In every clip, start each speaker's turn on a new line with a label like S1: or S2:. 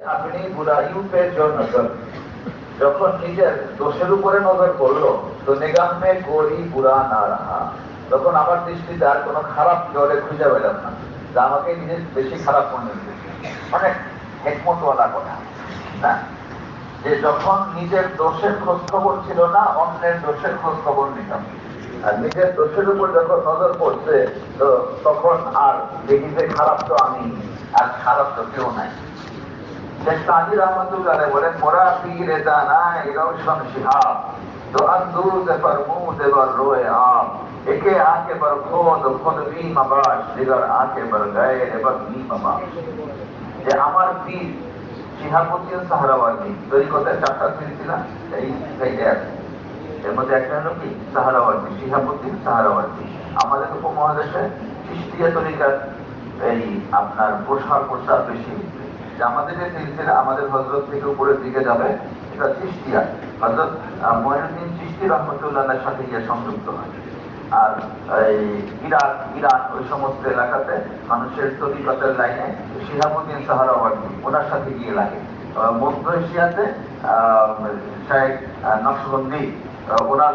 S1: আপনি বুড়াইও পে জোর যখন নিজের দোষের উপরে নজর করল তো নিগামে গড়ি বুড়া না রাহা তখন আমার দৃষ্টিতে আর কোনো খারাপ জলে খুঁজে পেলাম না। যা আমাকে নিজের বেশি খারাপ মনে হয়েছে। অনেক হেকমতওয়ালা কথা, না? যে যখন নিজের দোষের খোঁজ খবর ছিল না, অন্যের দোষের খোঁজ খবর নিতাম। আর নিজের দোষের উপর যখন নজর পড়ছে, তো তখন আর দেখি খারাপ তো আমি, আর খারাপ তো কেউ নাই। শেখ তাহির রহমতুল্লাহ বলেন মোরা পীরে দানা যে আমার পীর সিহাবুদ্দিন সাহারাওয়ার্দি তরিকতের চারটা পীর ছিলাম এই সাইডে আছে এর মধ্যে একটা হলো কি সাহারাওয়ার্দি সিহাবুদ্দিন আমাদের উপমহাদেশে তরিকার এই আপনার প্রসার প্রসার বেশি যে সিলসিলা আমাদের হজরত থেকে উপরের দিকে যাবে, এটা চিস্তিয়া হজরত মহিনুদ্দিন চিস্তি রহমতুল্লাহের সাথে গিয়ে সংযুক্ত হয়। আর এই ইরাক ইরান ওই সমস্ত এলাকাতে মানুষের তরিকতের লাইনে শিহাবুদ্দিন সাহারাওয়ার্দী ওনার সাথে গিয়ে লাগে। মধ্য এশিয়াতে শেখ নকশবন্দি ওনার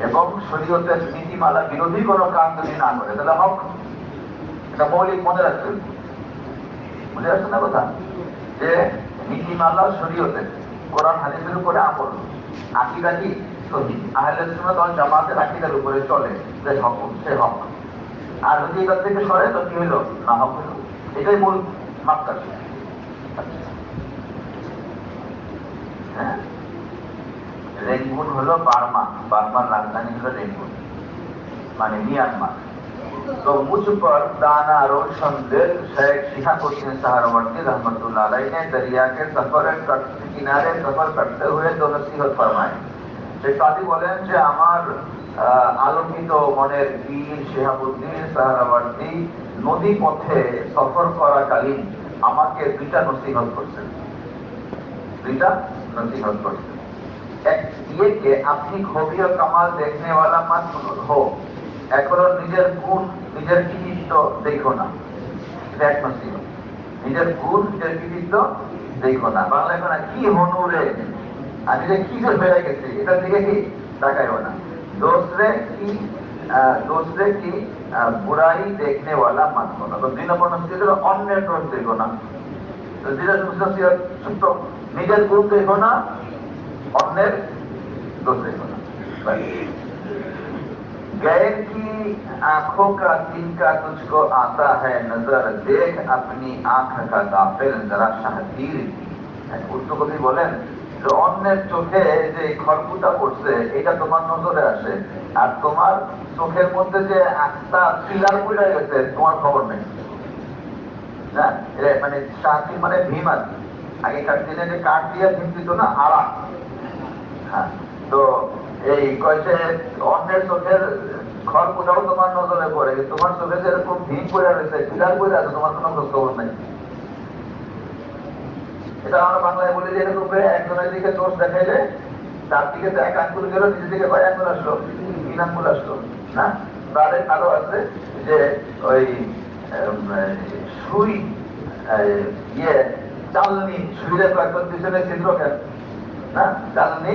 S1: এবং শরীয়তের নীতিমালা বিরোধী কোনো কাজ যদি না করে তাহলে হক। এটা মৌলিক মনে রাখতে বুঝে আসছে না কথা? যে নীতিমালা শরীয়তের, কোরআন, হাদিসের উপরে আমল, আকিদা কি? জামাতের আকিদার উপরে চলে যে হক, সে হক। আর যদি এটার থেকে সরে, তো কি হলো না হক হলো এটাই মূল মাত্রা হ্যাঁ রেঙ্গুন হলো বার্মা বার্মার রাজধানী হলো রেঙ্গুন মানে মিয়ানমার तो मुझ पर दाना रोशन दिल शेख शिहाबुद्दीन सहारवर्ती रहमतुल्लाह अलैह ने दरिया के सफर कट- किनारे सफर करते हुए दो नसीहत फरमाए শেখ কাদি বলেন যে আমার আহ, আলোকিত মনের বীর শেহাবুদ্দিন সাহারাবার্দী নদী পথে সফর করাকালীন আমাকে দুইটা নসিহত করছেন দুইটা नसीहत करते এক ये कि अपनी खूबी और कमाल देखने वाला मत हो এখনো নিজের গুণ নিজের কৃতিত্ব দেখো না এটা এক নসিহত নিজের গুণ নিজের কৃতিত্ব দেখো না বাংলা এখন আর কি হনু রে আমি যে কি করে বেড়ে গেছি এটা দিকে কি তাকাইও না दूसरे की আ, दूसरे की আ, बुराई देखने वाला मत होना তো দুই নম্বর নসিহত হলো অন্যের দোষ দেখো না তো যেটা নসিহত ছোট্ট নিজের গুণ দেখো না অন্যের দোষ দেখো না ব্যাস। गैर की आंखों का तिनका तुझको आता है नजर देख अपनी आंख का गाफिल जरा शाहतीर উত্তকবি বলেন যে অন্যের চোখে যে খড়কুটা পড়ছে এটা তোমার নজরে আসে আর তোমার চোখের মধ্যে যে একটা পিলার পড়ে গেছে তোমার খবর নেই না এটা মানে শাহতির মানে ভীম আর কি। আগেকার দিনে যে কাঠ দিয়ে ভীম দিত না আড়া হ্যাঁ তো এই কয়েছে অন্যের চোখের ঘর কোথাও তোমার নজরে পড়ে, তোমার চোখে যেরকম ভিন পড়ে রয়েছে পিলার পড়ে আছে, তোমার কোনো খোঁজ খবর নাই। এটা আমরা বাংলায় বলি যে এরকম করে একজনের দিকে দোষ দেখাইলে, তার দিকে তো এক আঙ্গুল গেল, নিজের দিকে কয় আঙ্গুল আসলো? তিন আঙ্গুল আসলো, না? তাদের আরও আছে যে ওই সুই ইয়ে চালনি সুইরের কয়েকজন পিছনে ছিদ্র কেন না? চালনি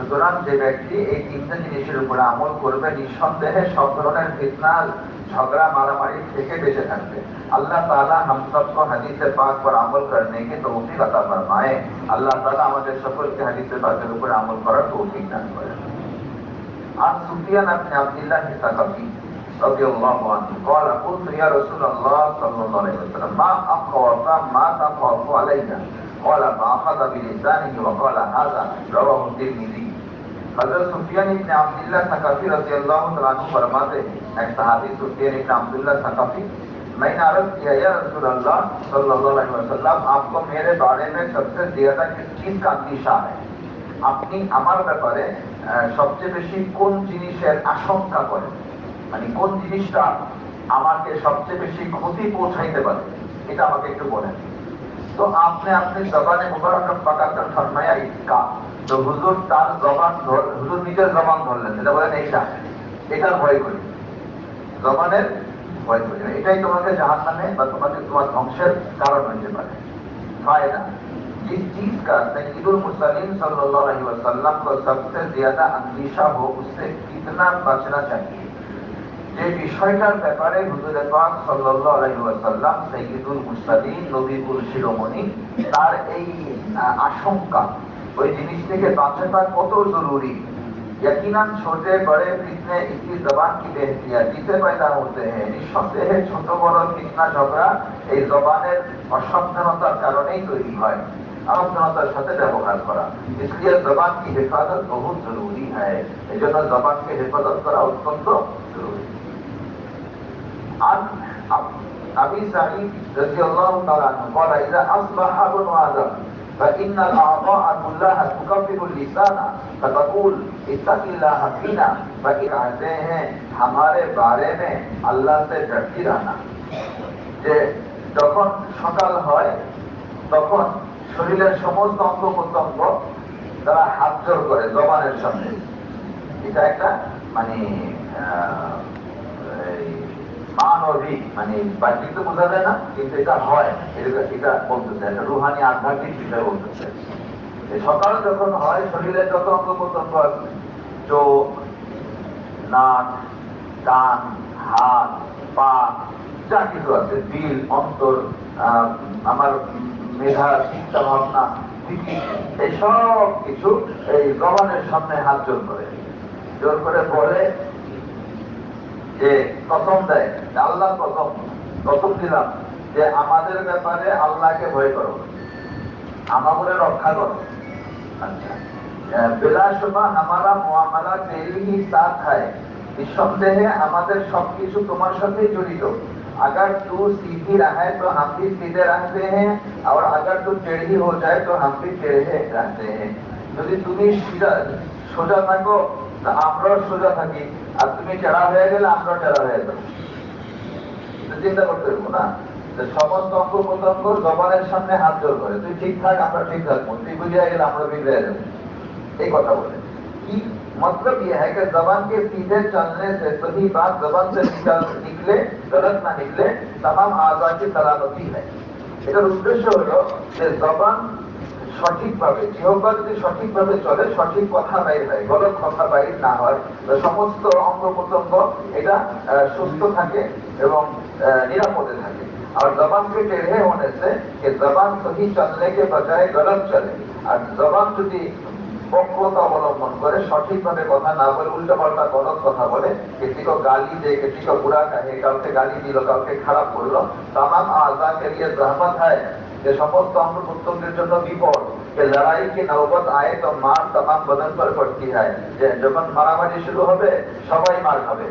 S1: সুতরাং যে ব্যক্তি এই তিনটা জিনিসের উপরে আমল করবে, নিঃসন্দেহে সব ধরনের ফিতনাল ঝগড়া, মারামারি থেকে বেঁচে থাকবে। আল্লাহ তালা হাম সবকো হাদিসে পাক পর আমল করনে কি অভিজ্ঞতা পর ফরমায়ে। আল্লাহ তালা আমাদের সকলকে হাদিসে পাকের উপরে আমল করার তো অভিজ্ঞান করেন। আর সুফিয়ান আপনি আবদুল্লাহ হিসাকাবি رضي الله हजरत सुफियान इब्ने अब्दुल्लाह सकाफी रजी अल्लाह तआला अन्हु फरमाते हैं एक सहाबी सुफियान इब्ने अब्दुल्लाह सकाफी मैंने अर्ज किया या रसूल अल्लाह सल्लल्लाहु अलैहि वसल्लम आपको मेरे बारे में सबसे ज्यादा किस चीज का अंदेशा है আপনি আমার ব্যাপারে আহ, সবচেয়ে বেশি কোন জিনিসের আশঙ্কা করেন মানে কোন জিনিসটা আমাকে সবচেয়ে বেশি ক্ষতি পৌঁছাইতে পারে এটা আমাকে একটু বলেন तो आपने अपनी जबान मुबारक पकाकर फरमाया इसका তো হুজুর তার জবান ধর হুজুর নিজের জবান ধরলেন এটা বলেন এইটা এটার ভয় করি জবানের ভয় করি না। এটাই তোমাকে জাহান নামে বা তোমাকে তোমার ধ্বংসের কারণ হইতে পারে फायदा जिस चीज का सैदुल मुसलिम सल्लल्लाहु अलैहि वसल्लम को सबसे ज्यादा अंदेशा हो उससे कितना बचना चाहिए যে বিষয়টার ব্যাপারে হুজুরে পাক সাল্লাল্লাহু আলাইহি ওয়াসাল্লাম সাইয়্যিদুল মুরসালিন নবীকুল শিরোমণি তার এই আহ, আশঙ্কা ওই জিনিস থেকে বাঁচে কত জরুরি? হেফাজত? বহুত জরুরি জবানকে হেফাজত করা অত্যন্ত জরুরি। আর আমি জানি فإن الأعضاء كلها تكفر اللسان فتقول اتق الله فينا فإن कहते हैं हमारे बारे में আল্লাহ से डरती रहना যে যখন সকাল হয় তখন শরীরের সমস্ত অঙ্গ প্রত্যঙ্গ তারা হাত জোর করে জবানের সামনে এটা একটা মানে আহ, এই মানবিক মানে বাহ্যিক তো বোঝা যায় না, কিন্তু এটা হয়। এটা এটা বলতেছে একটা রুহানি আধ্যাত্মিক বিষয় বলতেছে সকাল যখন হয় শরীরের যত অঙ্গ প্রত্যঙ্গ চোখ, নাক, কান, হাত, পা, যা কিছু আছে, দিল, অন্তর আমার মেধা, চিন্তা ভাবনা এই সব কিছু এই জবানের সামনে হাত জোর করে। জোর করে বলে যে কসম দেয় যে আল্লাহ কসম কসম দিলাম যে আমাদের ব্যাপারে আল্লাহকে ভয় করো আমাদের রক্ষা করো আচ্ছা বিলাসবা আমারা মুআমালা তেরি হি সাথ হয় নিঃসন্দেহে আমাদের সবকিছু তোমার সাথে জড়িত अगर तू सीधी रहे तो हम भी सीधे रहते हैं और अगर तू टेढ़ी हो जाए तो हम भी टेढ़े रहते हैं যদি তুমি সিধা- সোজা থাকো তা আমরাও সোজা থাকি আর তুমি টেরা হয়ে গেলে আমরাও টেরা হয়ে যাবো তো চিন্তা করতে পারবো না যে সমস্ত অঙ্গ প্রত্যঙ্গ জবানের সামনে হাত জোর করে তুই ঠিক থাক আমরা ঠিক থাকবো তুই বুঝিয়ে গেলে আমরা বিগড়ে যাবো এই কথা বলে कि मतलब यह है कि जबान के सीधे चलने से सही बात जबान से निकल निकले गलत ना निकले तमाम आजा की सलामती है এটার উদ্দেশ্য হলো যে জবান সঠিকভাবে জিহ্বা যদি সঠিকভাবে চলে সঠিক কথা বাইর হয় গলত কথা বাইর না হয় তো সমস্ত অঙ্গ প্রত্যঙ্গ এটা আহ, সুস্থ থাকে এবং আহ, নিরাপদে থাকে और जबान के टेढ़े होने से कि जबान सही चलने के बजाय गलत चले আর জবান যদি পক্কতা অবলম্বন করে সঠিকভাবে কথা না বলে উল্টো পাল্টা গলত কথা বলে किसी को गाली दे किसी को बुरा कहे কাউকে গালি দিল কাউকে খারাপ করলো तमाम आजा के लिए जहमत है যে সমস্ত অঙ্গ প্রত্যঙ্গের জন্য বিপদ, যে লড়াই কি নৌবত আয়ে তো মার তামাম বদন পর পড়তি হয়। যে যখন মারামারি শুরু হবে, সবাই মার খাবে।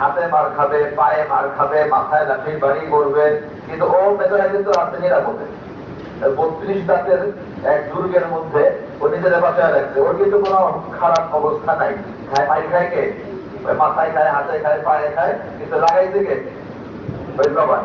S1: হাতে মার খাবে, পায়ে মার খাবে, মাথায় লাঠি, বাড়ি করবে কিন্তু ও ভেতরে কিন্তু আছে নিরাপদে। বত্রিশ দাঁতের এক দুর্গের মধ্যে ও নিজেরা বাঁচায় রাখছে। ওর কিন্তু কোনো খারাপ অবস্থা নাই। খায় পাই খায় কে? মাথায় খায়, হাতে খায়, পায়ে খায়, কিন্তু লাগাই থেকে ওই জবান।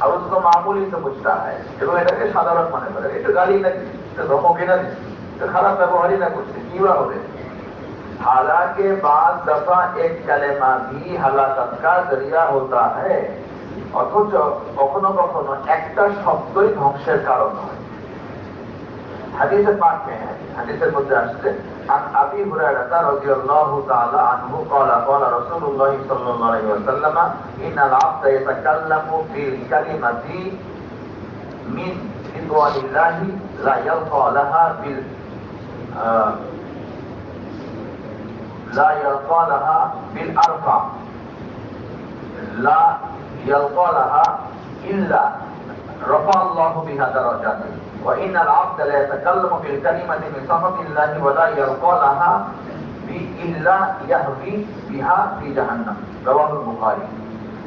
S1: আর उसको मामूली से बुझता है এবং এটাকে সাধারণ মনে করে একটু গালি না দিচ্ছে একটু ধমকে না দিচ্ছে একটু খারাপ ব্যবহারই না করছে কি বা হবে हालांकि बाद दफा एक कलेमा भी हलाकत का जरिया होता है অথচ কখনো কখনো একটা শব্দই ধ্বংসের কারণ হয় حديث پاک میں ہے حدیث مدرس سے عن ابي هريره رضي الله تعالى عنه قال قال رسول الله صلى الله عليه وسلم ان العبد يتكلم في الكلمة دي من رضوان الله لا يلقى لها بال لا يلقى لها بالأرقى لا يلقى لها إلا رفع الله بها درجاته. وإن العبد لا يتكلم بالكلمة بسخط الله ولا يلقى لها إلا يهوي بها في جهنم۔ رواه البخاري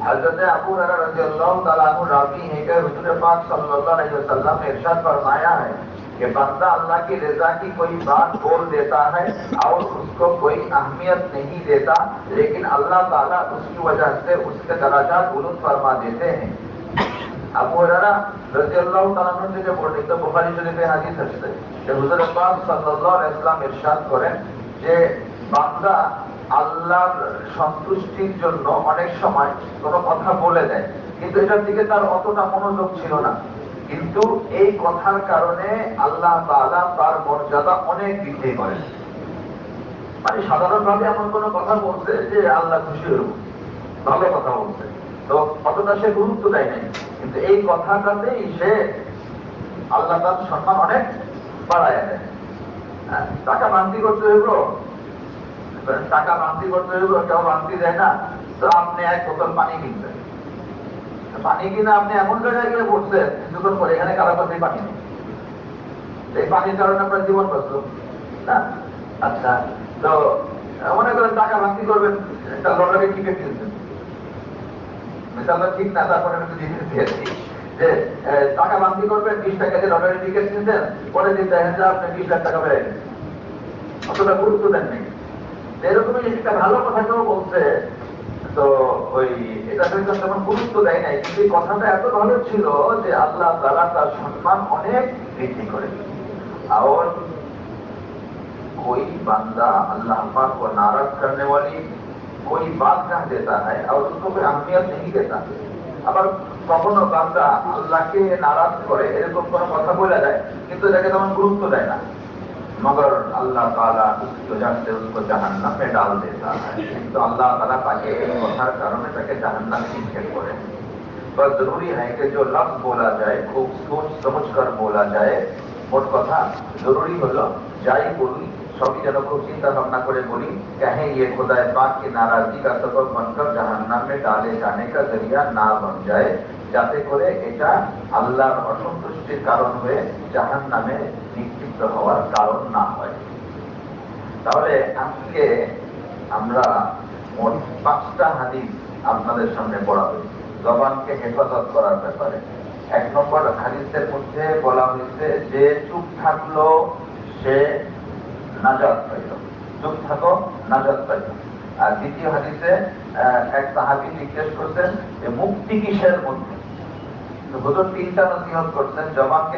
S1: حضرت ابو رضا رضی اللہ تعالیٰ عنہ راوی ہیں کہ رسول پاک صلی اللہ علیہ وسلم نے ارشاد فرمایا ہے کہ بندہ اللہ کی رضا کی کوئی بات بول دیتا ہے اور اس کو کوئی اہمیت نہیں دیتا، لیکن اللہ تعالیٰ اس کی وجہ سے اس کے دراجات بلند فرما دیتے ہیں۔ সন্তুষ্টির জন্য অনেক সময় কোনো কথা বলে দেয়, কিন্তু এটার দিকে তার অতটা মনোযোগ ছিল না। কিন্তু এই কথার কারণে আল্লাহ তার মর্যাদা অনেক বৃদ্ধি করেন। মানে সাধারণভাবে এমন কোনো কথা বলছে যে আল্লাহ খুশি হইব ভালো কথা বলছে। তো অতটা সে গুরুত্ব দেয় নাই। কিন্তু এই কথাটাতেই সে আল্লাহ তার সম্মান অনেক বাড়ায় দেয়। হ্যাঁ, টাকা বান্তি করতে হইব। টাকা বান্তি করতে হইব কেউ বান্তি দেয় না। তো আপনি এক বোতল পানি কিনবেন। পানি কিনে আপনি এমন জায়গায় গিয়ে পড়ছেন কিছুক্ষণ পরে এখানে কারও কাছেই পানি নেই। এই পানির কারণে আপনার জীবন বাঁচল না আচ্ছা তো মনে করেন টাকা বান্তি করবেন একটা লটারি টিকিট কিনছেন মিসালটা ঠিক না, তারপরে আমি জিনিস দিয়েছি যে টাকা বান্তি করবেন, বিশ টাকা দিয়ে লটারি টিকিট কিনছেন পরে দিন দেখেন যে আপনি বিশ লাখ টাকা গেছে। অতটা গুরুত্ব দেন নেই। এরকমই একটা ভালো কথা কেউ বলছে, তো ওই, এটা কিন্তু তেমন গুরুত্ব দেয় নাই, কিন্তু এই কথাটা এত ভালো ছিল যে আল্লাহ তারা তার সম্মান অনেক বৃদ্ধি করে کوئی بندہ اللہ پاک کو ناراض کرنے والی کوئی بات کہہ دیتا ہے اور اس کو کوئی اہمیت نہیں دیتا۔ আবার কখনো বান্দা আল্লাহকে নারাজ করে এরকম কোনো কথা বলে দেয় কিন্তু এটাকে তেমন گروپ تو دینا مگر اللہ تعالیٰ اس کی وجہ سے اس کو جہنم میں ڈال دیتا ہے۔ تو اللہ تعالیٰ تاکہ ہر کاروں میں تاکہ جہنم کی نکل کرے بس ضروری ہے کہ جو لفظ بولا جائے، خوب سوچ سمجھ کر بولا جائے۔ اور কথা ضروری ہو جائے بولی সবই যেন খুব চিন্তা ভাবনা করে বলি कहें ये खुदा पाक की नाराजगी का सबब बनकर जहन्नाम में डाले जाने का जरिया ना बन जाए যাতে করে এটা আল্লাহর অসন্তুষ্টির কারণ হয়ে জাহান নামে নিক্ষিপ্ত হওয়ার কারণ না হয় তাহলে আজকে আমরা মোট পাঁচটা হাদিস আপনাদের সামনে পড়া হয়েছে জবানকে হেফাজত করার ব্যাপারে এক নম্বর হাদিসের মধ্যে বলা হয়েছে যে চুপ থাকলো সে নাজাত পাইল। চুপ থাকো পাইল। আর দ্বিতীয় হাদিসে এক জিজ্ঞেস করছেন যে, মুক্তি কিসের মধ্যে? তিনটা করছেন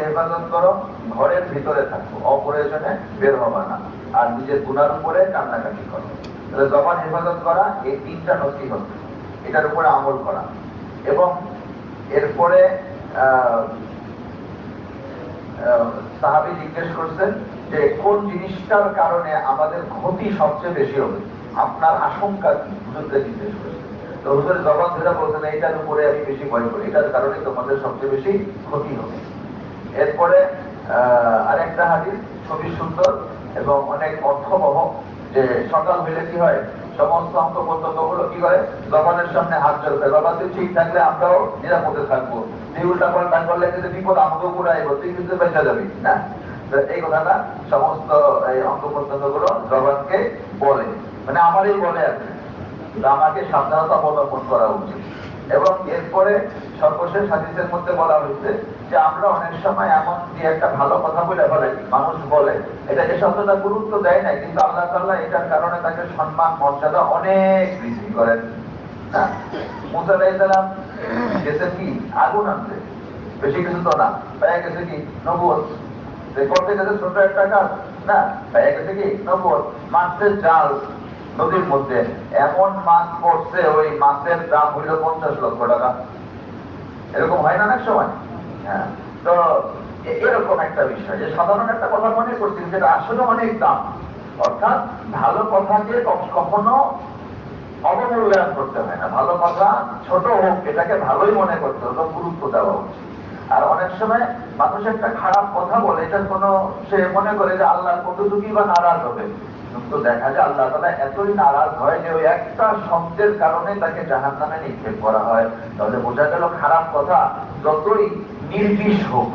S1: হেফাজত করো, ঘরের ভিতরে থাকো, অপ্রয়োজনে বের হবে না। আর নিজের গুনার উপরে কান্নাকাটি করো। জবান হেফাজত করা, এই তিনটা নসিহত। এটার উপরে আমল করা। এবং এরপরে সাহাবি জিজ্ঞেস করছেন যে কোন জিনিসটার কারণে আমাদের ক্ষতি সবচেয়ে বেশি হবে? আপনার আশঙ্কা কি? হুজুরকে জিজ্ঞেস করছেন তো হুজুর জবাব ধরে বলছেন এইটার উপরে আমি বেশি ভয় করি। এটার কারণে তোমাদের সবচেয়ে বেশি ক্ষতি হবে। এরপরে আহ, আরেকটা হাদিস খুবই সুন্দর এবং অনেক অর্থবহ যে সকাল হইলে কি হয়? সমস্ত অঙ্ক প্রত্যঙ্গগুলো কি করে? জবানের সামনে হাত বাবা তুই ঠিক থাকলে আমরাও নিরাপদে থাকব। তুই উল্টা পাল্টা করলে কিন্তু বিপদ আমাকেও করে আইব তুই কিন্তু বেঁচে যাবি না? এই কথাটা সমস্ত এই অঙ্ক প্রত্যঙ্গগুলো বলে। মানে আমারই বলে আমাকে সাবধানতা অবলম্বন করা উচিত। এবং এরপরে সর্বশেষ হাদিসের মধ্যে বলা হয়েছে যে আমরা অনেক সময় এমন যে একটা ভালো কথা বলে ফেলাই মানুষ বলে। এটাকে শব্দটা গুরুত্ব দেয় না কিন্তু আল্লাহ তাল্লাহ এটার কারণে তাকে সম্মান, মর্যাদা অনেক বৃদ্ধি করেন। না, মুসা আলাইসালাম গেছেন কি? আগুন আনতে। বেশি কিছু তো না। গেছে কি? নবুয় নদীর মধ্যে। এমন মাছ পড়ছে, ওই মাছের দাম হইল পঞ্চাশ লক্ষ টাকা। এরকম হয় না অনেক সময়? হ্যাঁ তো এরকম একটা বিষয়। যে সাধারণ একটা কথা মনে করছি, যেটা আসলে অনেক দাম। অর্থাৎ ভালো কথাকে কখ- কখনো অবমূল্যায়ন করতে হয় না। ভালো কথা ছোট হোক, এটাকে ভালোই মনে করতে হবে গুরুত্ব দেওয়া উচিত। আর অনেক সময় মানুষ একটা খারাপ কথা বলে, এটা কোনো সে মনে করে যে আল্লাহ কতটুকুই বা নারাজ হবে। কিন্তু দেখা যায় আল্লাহ তালা এতই নারাজ হয় যে ওই একটা শব্দের কারণে তাকে জাহান নামে নিক্ষেপ করা হয়। তাহলে বোঝা গেল খারাপ কথা যতই নির্বিষ হোক,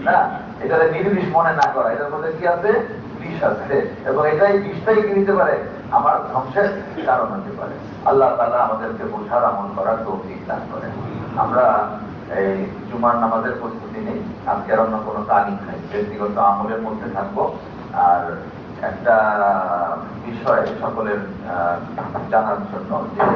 S1: না? এটা নির্বিষ মনে না করা, এটার মধ্যে কি আছে? বিষ আছে। এবং এটাই বিষটাই কি নিতে পারে? আমার ধ্বংসের কারণ হতে পারে। আল্লাহ তালা আমাদেরকে বোঝার আমল করার তৌফিক দান করেন। আমরা এই জুমার নামাজের প্রস্তুতি নেই। আজকে আর অন্য কোনো নেই। ব্যক্তিগত আমলের মধ্যে থাকব। আর একটা বিষয় সকলের জানার জন্য যে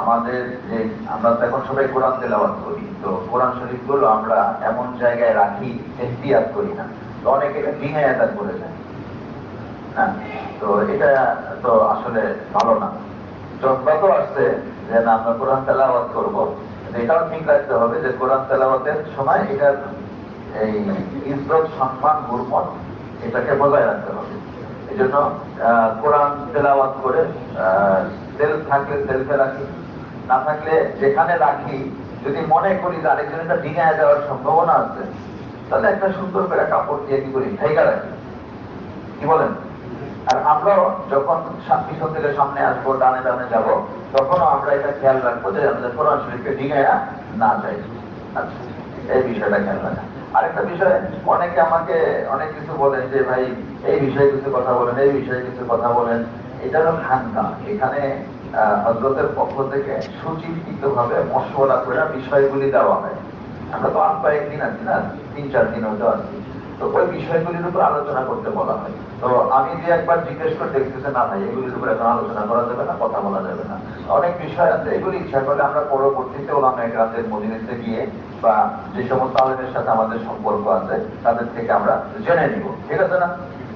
S1: আমাদের যে আমরা তো এখন সবাই কোরআন তেলাওয়াত করি, তো কোরআন শরীফগুলো আমরা এমন জায়গায় রাখি, এহতিয়াত করি না। তো অনেকে এটা অ্যাটাক করে যায় হ্যাঁ তো এটা তো আসলে ভালো না। যত আসছে যে না, আমরা কোরআন তেলাওয়াত করব এটাও ঠিক হবে যে কোরআন সময় এটার এই সম্মান গুরমত এটাকে বজায় রাখতে হবে। এই জন্য কোরআন তেলাওয়াত করে সেলফ থাকলে সেলফে রাখি, না থাকলে যেখানে রাখি, যদি মনে করি যে আরেকজন এটা যাওয়ার সম্ভাবনা আছে, তাহলে একটা সুন্দর করে কাপড় দিয়ে কি করি, ঢেকা রাখি। কি বলেন? আর আমরাও যখন সা- পিছন থেকে সামনে আসব, ডানে ডানে যাব, তখনও আমরা এটা খেয়াল রাখব যে আমাদের কোরআন শরীফকে ডিঙায়া না যাই। আচ্ছা এই বিষয়টা খেয়াল রাখা। আরেকটা বিষয়, অনেকে আমাকে অনেক কিছু বলেন যে, ভাই, এই বিষয়ে কিছু কথা বলেন, এই বিষয়ে কিছু কথা বলেন। এটা হলো খানকা এখানে হজরতের পক্ষ থেকে সুচিন্তিত ভাবে মশলা করে বিষয়গুলি দেওয়া হয়। আমরা তো আট কয়েকদিন আছি না? তিন, চার দিন হতে আছি। তো ওই বিষয়গুলির উপর আলোচনা করতে বলা হয়। তো আমি যে একবার জিজ্ঞেস করে দেখতেছে, না ভাই এগুলির উপর এখন আলোচনা করা যাবে না, কথা বলা যাবে না। অনেক বিষয় আছে, এগুলি ইচ্ছা করলে আমরা পরবর্তীতে ওলামা একরামদের মদিনেতে গিয়ে বা যে সমস্ত আলেমের সাথে আমাদের সম্পর্ক আছে, তাদের থেকে আমরা জেনে নিব, ঠিক আছে না?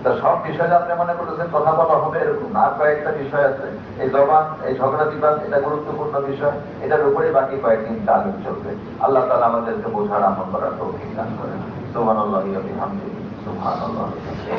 S1: তো সব বিষয়ে আপনি মনে করতেছেন কথা বলা হবে এরকম না কয়েকটা বিষয় আছে। এই জবান, এই ঝগড়া বিবাদ, এটা গুরুত্বপূর্ণ বিষয়, এটার উপরে বাকি কয়েকদিন তালিম চলবে। আল্লাহ তালা আমাদেরকে বোঝার আমল করার তৌফিক দান করেন। সুবহান আল্লাহ বিহামদি সুবহান আল্লাহ
S2: মানে বসে